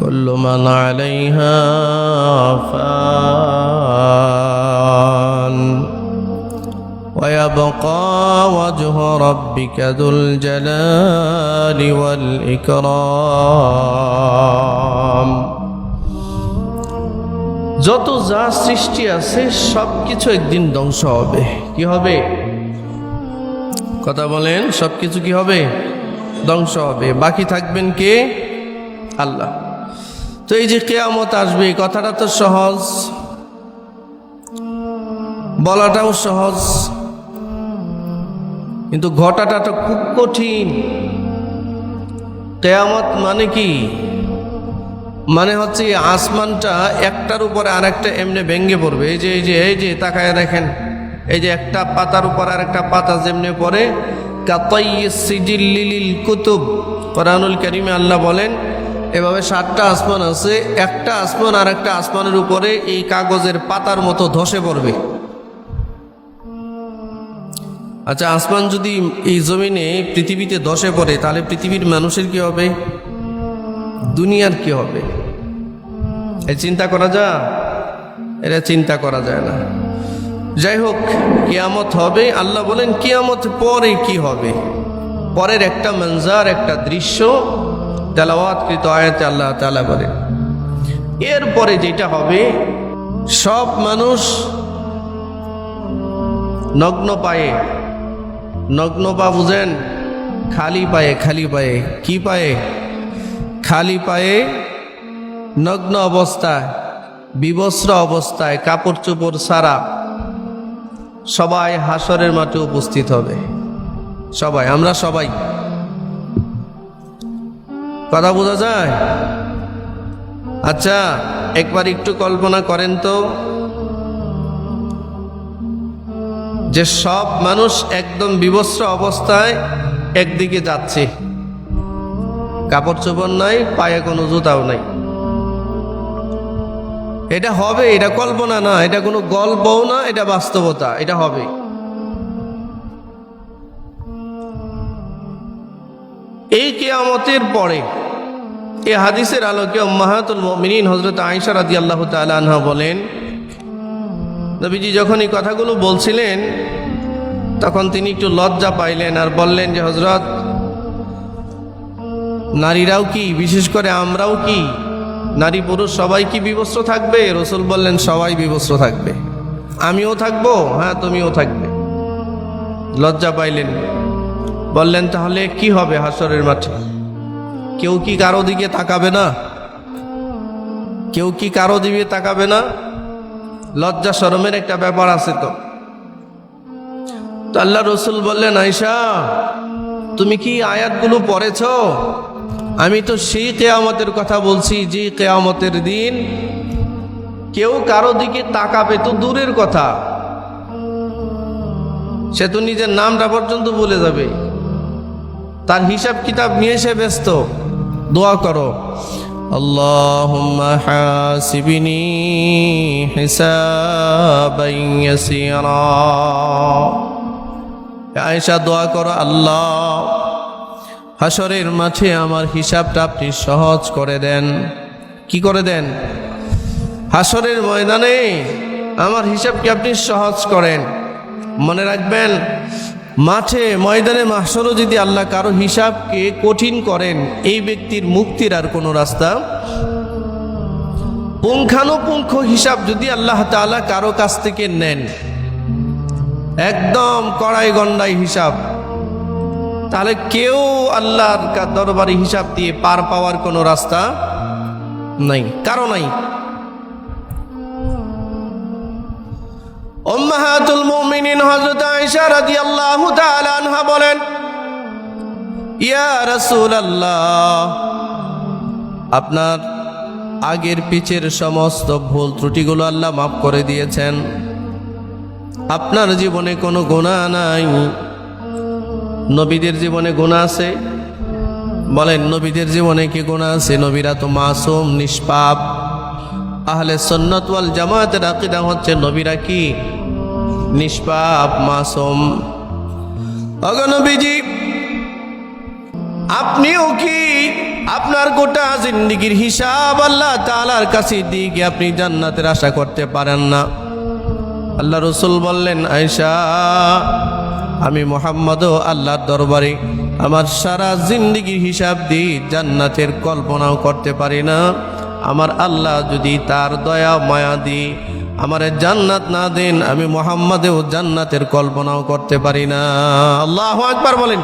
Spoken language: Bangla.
كل من عليها فان ويبقى وجه ربك ذو الجلال والإكرام যত যা সৃষ্টি আছে সব কিছু একদিন ধ্বংস হবে কি হবে কথা বলেন সব কিছু কি হবে ধ্বংস হবে বাকি থাকবেন কে আল্লাহ তো এই যে কেয়ামত আসবে কথাটা তো সহজ। বলাটাও সহজ। কিন্তু ঘটাটা তো খুব কঠিন। কেয়ামত মানে কি? মানে হচ্ছে আসমানটা একটার উপরে আরেকটা এমনি ভেঙ্গে পড়বে। এই যে এই যে এই যে, তাকায় দেখেন। এই যে একটা পাতার উপর আরেকটা পাতা যেমনি পড়ে কাতাইজিল্লিল কুতুব। কোরআনুল করিমে আল্লাহ বলেন এভাবে সাতটা আসমান আছে, একটা আসমান আর একটা আসমানের উপরে এই কাগজের পাতার মতো ধসে পড়বে। আচ্ছা আসমান যদি এই জমিনে পৃথিবীতে ধসে পড়ে, তাহলে পৃথিবীর মানুষের কি হবে? দুনিয়ার কি হবে? এই চিন্তা করা যা এটা চিন্তা করা যায় না। যাই হোক, কিয়ামত হবে, আল্লাহ বলেন, কিয়ামত পরে কি হবে? পরের একটা মঞ্জার, একটা দৃশ্য তেলাওয়াতকৃত আয়াতে আল্লাহ তালা বলেন, এরপরে যেটা হবে, সব মানুষ নগ্ন পায়ে, নগ্ন পা বুঝেন, খালি পায়ে খালি পায়ে, কি পায়ে? খালি পায়ে নগ্ন অবস্থায়, বিবস্ত্র অবস্থায়, কাপড় চোপড় সারা সবাই হাসরের মাঠে উপস্থিত হবে। সবাই, আমরা সবাই। কথা বোঝা যায়? আচ্ছা একবার একটু কল্পনা করেন তো। যে সব মানুষ একদম বিবস্ত্র অবস্থায় একদিকে যাচ্ছে। কাপড় চোপড় নাই, পায়ে কোনো জুতাও নাই। এটা হবে, এটা কল্পনা না, এটা কোনো গল্পও না, এটা বাস্তবতা, এটা হবে। এই কেয়ামতের পরে এ হাদিসের আলোকে মাহাতুল মিনীন হজরত আইসা রাদি আল্লাহ তালা বলেন, নবীজি যখন এই কথাগুলো বলছিলেন, তখন তিনি একটু লজ্জা পাইলেন আর বললেন যে হজরত নারীরাও কি, বিশেষ করে আমরাও কি, নারী পুরুষ সবাই কি বিবস্ত্র থাকবে? রসুল বললেন, সবাই বিবস্ত্র থাকবে। আমিও থাকব হ্যাঁ তুমিও থাকবে। লজ্জা পাইলেন। বললেন, তাহলে কি হবে হাসরের মাঠে? কেউ কি কারও দিকে তাকাবে না? কেউ কি কারও দিকে তাকাবে না? লজ্জা শরমের একটা ব্যাপার আছে তো। তো আল্লাহ রসুল বললেন আয়সা তুমি কি আয়াতগুলো পড়েছ? আমি তো সেই কেয়ামতের কথা বলছি, যে কেয়ামতের দিন কেউ কারও দিকে তাকাবে তো দূরের কথা। সে তো নিজের নামটা পর্যন্ত ভুলে যাবে। তার হিসাব কিতাব নিয়ে সে ব্যস্ত। দোয়া করো اللهم حاسبني حسابا يسيرا আয়েশা দোয়া করো আল্লাহ হাসরের মাঠে আমার হিসাবটা আপনি সহজ করে দেন কি করে দেন হাসরের ময়দানে আমার হিসাবকে আপনি সহজ করেন মনে রাখবেন মাঠে, ময়দানে মাসরও যদি আল্লাহ কারও হিসাবকে কঠিন করেন, এই ব্যক্তির মুক্তির আর কোনো রাস্তা? পুঙ্খানুপুঙ্খ হিসাব যদি আল্লাহ তাআলা কারও কাছ থেকে নেন, একদম কড়াই গন্ডাই হিসাব, তাহলে কেউ আল্লাহর দরবারে হিসাব দিয়ে পার পাওয়ার কোনো রাস্তা নাই, কারও নাই। উম্মাহাতুল মুমিনিন হযরত আয়েশা রাদিয়াল্লাহু তাআলা আনহা বলেন, ইয়া রাসূলুল্লাহ, আপনার আগের পিছের সমস্ত ভুল ত্রুটিগুলো আল্লাহ মাফ করে দিয়েছেন। আপনার জীবনে কোনো গুণা নাই। নবীদের জীবনে গুণা আছে? বলেন, নবীদের জীবনে কি গুণা আছে? নবীরা তো মাসুম, নিষ্পাপ। আহলে সন্নত ওয়াল জামায়াতের আকিদা হচ্ছে নবীরা কি? নিষ্পাপ, মাসুম। অগনবীজি আপনিও কি আপনার গোটা জিন্দিগির হিসাব আল্লাহ তালার কাছে দিয়ে গিয়ে আপনি জান্নাতের আশা করতে পারেন না? আল্লাহ রসুল বললেন আয়সা আমি মোহাম্মদও আল্লাহর দরবারে আমার সারা জিন্দিগির হিসাব দিয়ে জান্নাতের কল্পনাও করতে পারি না। আমার আল্লাহ যদি তার দয়া, মায়া দি আমারে জান্নাত না দেন, আমি মোহাম্মদেও জান্নাতের কল্পনাও করতে পারি না। আল্লাহ একবার বলেন।